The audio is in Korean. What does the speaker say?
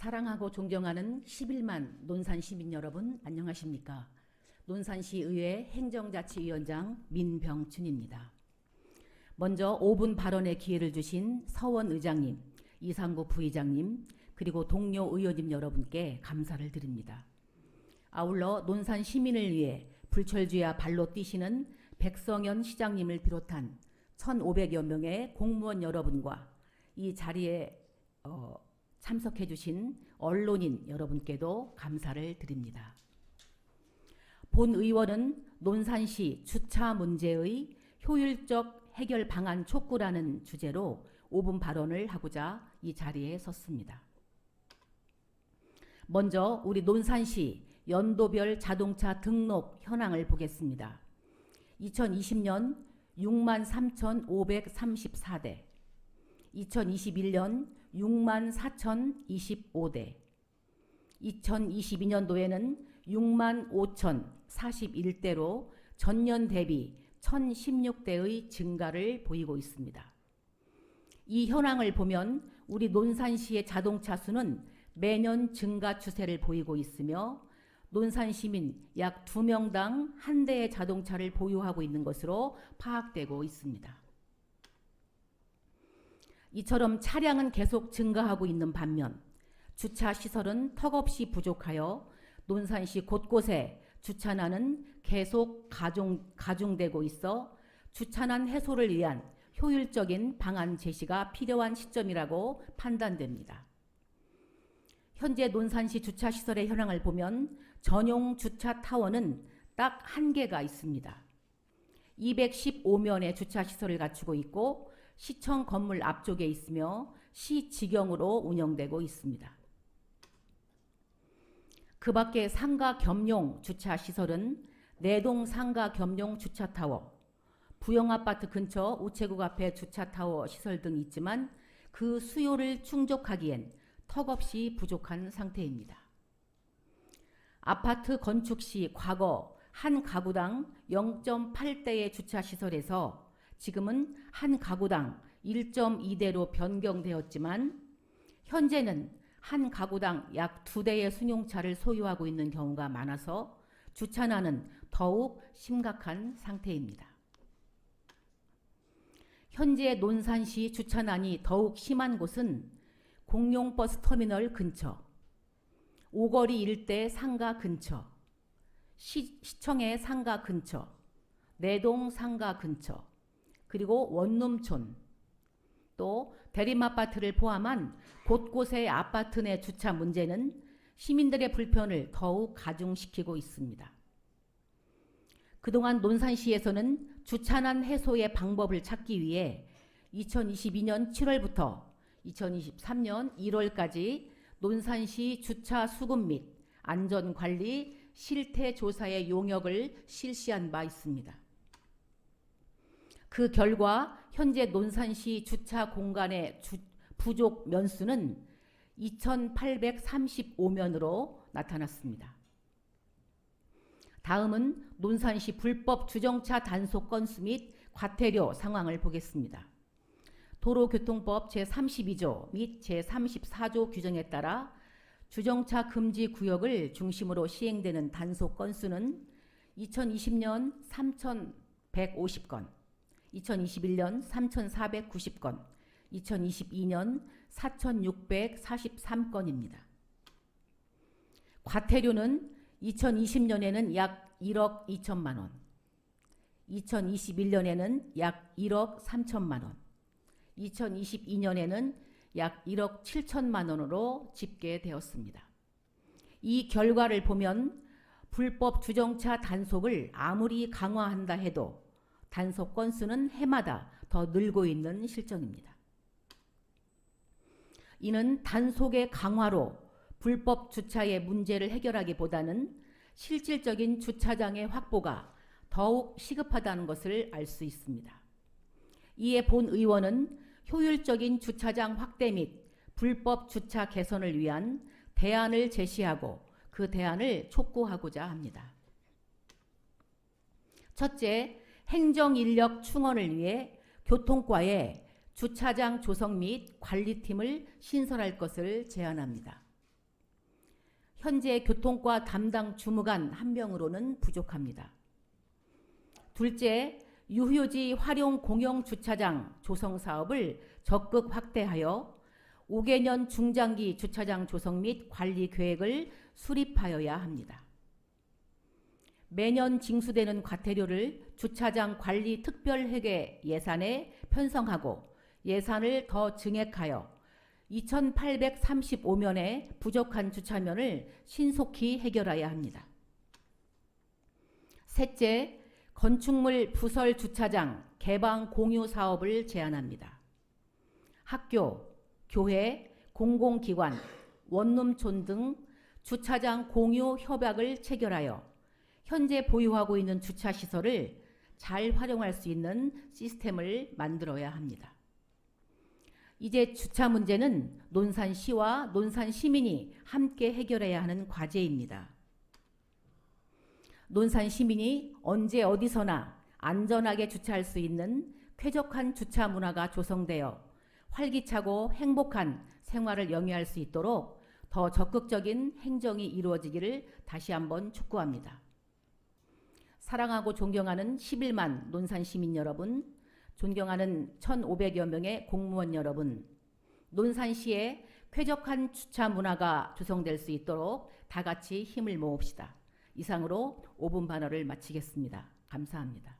사랑하고 존경하는 11만 논산 시민 여러분 안녕하십니까? 논산시 의회 행정자치위원장 민병춘입니다. 먼저 5분 발언의 기회를 주신 서원 의장님, 이상구 부의장님, 그리고 동료 의원님 여러분께 감사를 드립니다. 아울러 논산 시민을 위해 불철주야 발로 뛰시는 백성현 시장님을 비롯한 1,500여 명의 공무원 여러분과 이 자리에 어, 참석해 주신 언론인 여러분께도 감사를 드립니다. 본 의원은 논산시 주차 문제의 효율적 해결 방안 촉구라는 주제로 5분 발언을 하고자 이 자리에 섰습니다. 먼저 우리 논산시 연도별 자동차 등록 현황을 보겠습니다. 2020년 6만 3,534대, 2021년 6만 4,025대, 2022년도에는 6만 5,041대로 전년 대비 1,016대의 증가를 보이고 있습니다. 이 현황을 보면 우리 논산시의 자동차 수는 매년 증가 추세를 보이고 있으며 논산 시민 약 2명당 한 대의 자동차를 보유하고 있는 것으로 파악되고 있습니다. 이처럼 차량은 계속 증가하고 있는 반면 주차 시설은 턱없이 부족하여 논산시 곳곳에 주차난은 계속 가중, 가중되고 있어 주차난 해소를 위한 효율적인 방안 제시가 필요한 시점이라고 판단됩니다. 현재 논산시 주차 시설의 현황을 보면 전용 주차 타워는 딱한 개가 있습니다. 215면의 주차 시설을 갖추고 있고 시청 건물 앞쪽에 있으며 시 직영으로 운영되고 있습니다. 그 밖에 상가 겸용 주차 시설은 내동 상가 겸용 주차 타워, 부영 아파트 근처 우체국 앞에 주차 타워 시설 등 있지만 그 수요를 충족하기엔 턱없이 부족한 상태입니다. 아파트 건축 시 과거 한 가구당 0.8대의 주차 시설에서 지금은 한 가구당 1.2대로 변경되었지만 현재는 한 가구당 약두 대의 승용차를 소유하고 있는 경우가 많아서 주차난은 더욱 심각한 상태입니다. 현재 논산시 주차난이 더욱 심한 곳은 공용버스 터미널 근처, 오거리 일대 상가 근처, 시, 시청의 상가 근처, 내동 상가 근처, 그리고 원룸촌, 또 대림아파트를 포함한 곳곳의 아파트 내 주차 문제는 시민들의 불편을 더욱 가중시키고 있습니다. 그동안 논산시에서는 주차난 해소의 방법을 찾기 위해 2022년 7월부터 2023년 1월까지 논산시 주차 수급 및 안전관리 실태 조사의 용역을 실시한 바 있습니다. 그 결과 현재 논산시 주차 공간의 주, 부족 면수는 2,835면으로 나타났습니다. 다음은 논산시 불법 주정차 단속 건수 및 과태료 상황을 보겠습니다. 도로교통법 제32조 및 제34조 규정에 따라 주정차 금지 구역을 중심으로 시행되는 단속 건수는 2020년 3,150건, 2021년 3,490건, 2022년 4,643건입니다. 과태료는 2020년에는 약 1억 2천만 원, 2021년에는 약 1억 3천만 원, 2022년에는 약 1억 7천만 원으로 집계되었습니다. 이 결과를 보면 불법 주정차 단속을 아무리 강화한다 해도 단속 건수는 해마다 더 늘고 있는 실정입니다. 이는 단속의 강화로 불법 주차의 문제를 해결하기보다는 실질적인 주차장의 확보가 더욱 시급하다는 것을 알 수 있습니다. 이에 본 의원은 효율적인 주차장 확대 및 불법 주차 개선을 위한 대안을 제시하고 그 대안을 촉구하고자 합니다. 첫째, 행정 인력 충원을 위해 교통과에 주차장 조성 및 관리팀을 신설할 것을 제안합니다. 현재 교통과 담당 주무관 한 명으로는 부족합니다. 둘째, 유효지 활용 공영 주차장 조성 사업을 적극 확대하여 5개년 중장기 주차장 조성 및 관리 계획을 수립하여야 합니다. 매년 징수되는 과태료를 주차장 관리 특별회계 예산에 편성하고 예산을 더 증액하여 2,835면의 부족한 주차면을 신속히 해결해야 합니다. 셋째, 건축물 부설 주차장 개방 공유 사업을 제안합니다. 학교, 교회, 공공기관, 원룸촌 등 주차장 공유 협약을 체결하여 현재 보유하고 있는 주차 시설을 잘 활용할 수 있는 시스템을 만들어야 합니다. 이제 주차 문제는 논산시와 논산시민이 함께 해결해야 하는 과제입니다. 논산 시민이 언제 어디서나 안전하게 주차할 수 있는 쾌적한 주차 문화가 조성되어 활기차고 행복한 생활을 영위할 수 있도록 더 적극적인 행정이 이루어지기를 다시 한번 촉구합니다. 사랑하고 존경하는 11만 논산 시민 여러분, 존경하는 1,500여 명의 공무원 여러분, 논산시의 쾌적한 주차 문화가 조성될 수 있도록 다 같이 힘을 모읍시다. 이상으로 5분 반어를 마치겠습니다. 감사합니다.